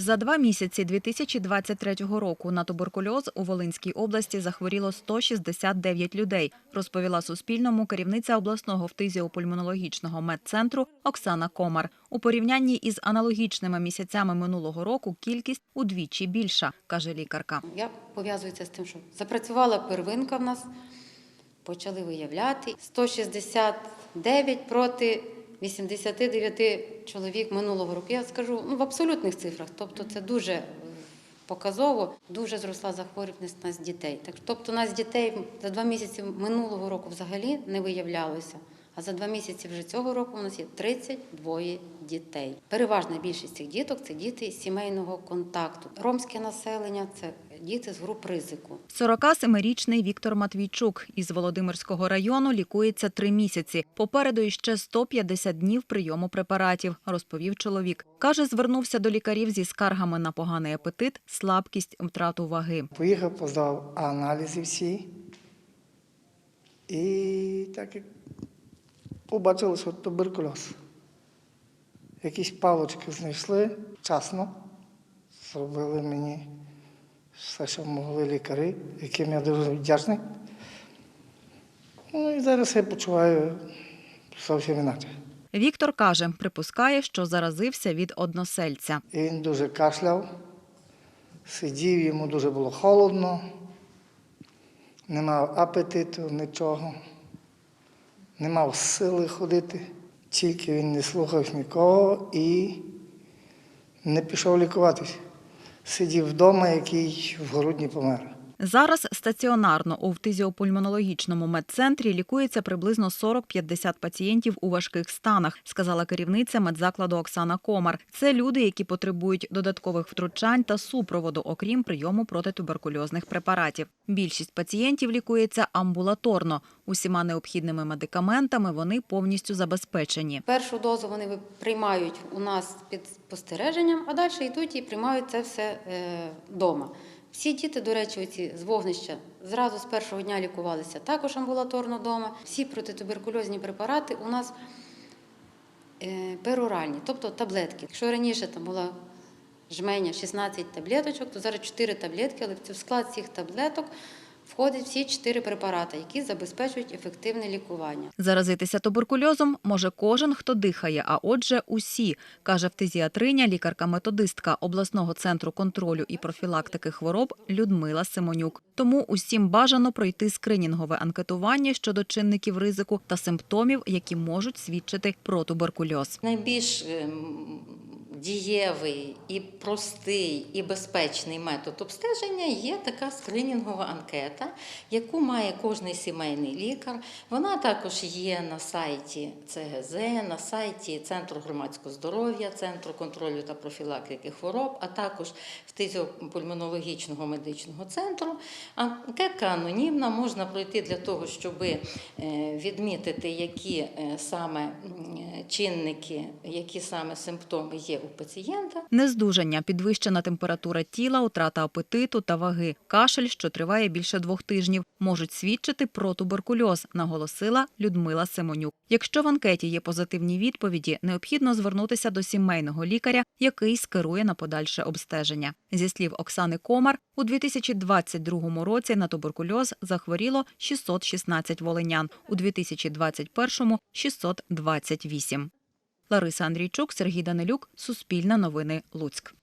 За два місяці 2023 року на туберкульоз у Волинській області захворіло 169 людей, розповіла Суспільному керівниця обласного фтизіопульмонологічного медцентру Оксана Комар. У порівнянні із аналогічними місяцями минулого року кількість удвічі більша, каже лікарка. Я пов'язую це з тим, що запрацювала первинка в нас, почали виявляти 169 проти 89 чоловік минулого року. Я скажу ну, в абсолютних цифрах, тобто це дуже е, показово, дуже зросла захворюваність нас дітей. Так, тобто нас дітей за два місяці минулого року взагалі не виявлялося. А за два місяці вже цього року у нас є 32 дітей. Переважна більшість цих діток це діти сімейного контакту. Ромське населення це діти з груп ризику. 47-річний Віктор Матвійчук із Володимирського району лікується три місяці. Попереду іще 150 днів прийому препаратів, розповів чоловік. Каже, звернувся до лікарів зі скаргами на поганий апетит, слабкість, втрату ваги. Поїхав, поздав аналізи всі. І так як побачили, що туберкульоз. Якісь палочки знайшли вчасно, зробили мені все, що могли лікарі, яким я дуже вдячний. Ну і зараз я почуваю зовсім інакше. Віктор каже, припускає, що заразився від односельця. І він дуже кашляв, сидів, йому дуже було холодно, не мав апетиту, нічого, не мав сили ходити, тільки він не слухав нікого і не пішов лікуватись. Сидів вдома, який в грудні помер. Зараз стаціонарно у фтизіопульмонологічному медцентрі лікується приблизно 40-50 пацієнтів у важких станах, сказала керівниця медзакладу Оксана Комар. Це люди, які потребують додаткових втручань та супроводу, окрім прийому протитуберкульозних препаратів. Більшість пацієнтів лікується амбулаторно. Усіма необхідними медикаментами вони повністю забезпечені. Першу дозу вони приймають у нас під спостереженням, а далі йдуть і приймають це все вдома. Всі діти, до речі, оці з вогнища зразу з першого дня лікувалися також амбулаторно вдома. Всі протитуберкульозні препарати у нас е, пероральні, тобто таблетки. Якщо раніше там була жменя 16 таблеточок, то зараз 4 таблетки, але в склад цих таблеток входять всі 4 препарати, які забезпечують ефективне лікування. Заразитися туберкульозом може кожен, хто дихає, а отже, усі, каже фтизіатриня, лікарка-методистка обласного центру контролю і профілактики хвороб Людмила Симонюк. Тому усім бажано пройти скринінгове анкетування щодо чинників ризику та симптомів, які можуть свідчити про туберкульоз. Найбільш ем, дієвий і простий і безпечний метод обстеження є така скринінгова анкета, яку має кожний сімейний лікар. Вона також є на сайті ЦГЗ, на сайті Центру громадського здоров'я, Центру контролю та профілактики хвороб, а також фтизіопульмонологічного медичного центру. Анкетка анонімна, можна пройти для того, щоб е, відмітити, які е, саме чинники, які саме симптоми є у пацієнта. Нездужання, підвищена температура тіла, утрата апетиту та ваги, кашель, що триває більше двох тижнів, можуть свідчити про туберкульоз, наголосила Людмила Симонюк. Якщо в анкеті є позитивні відповіді, необхідно звернутися до сімейного лікаря, який скерує на подальше обстеження. Зі слів Оксани Комар, у 2022 році на туберкульоз захворіло 616 волинян, у 2021 – 628. Лариса Андрійчук, Сергій Данилюк, Суспільне новини, Луцьк.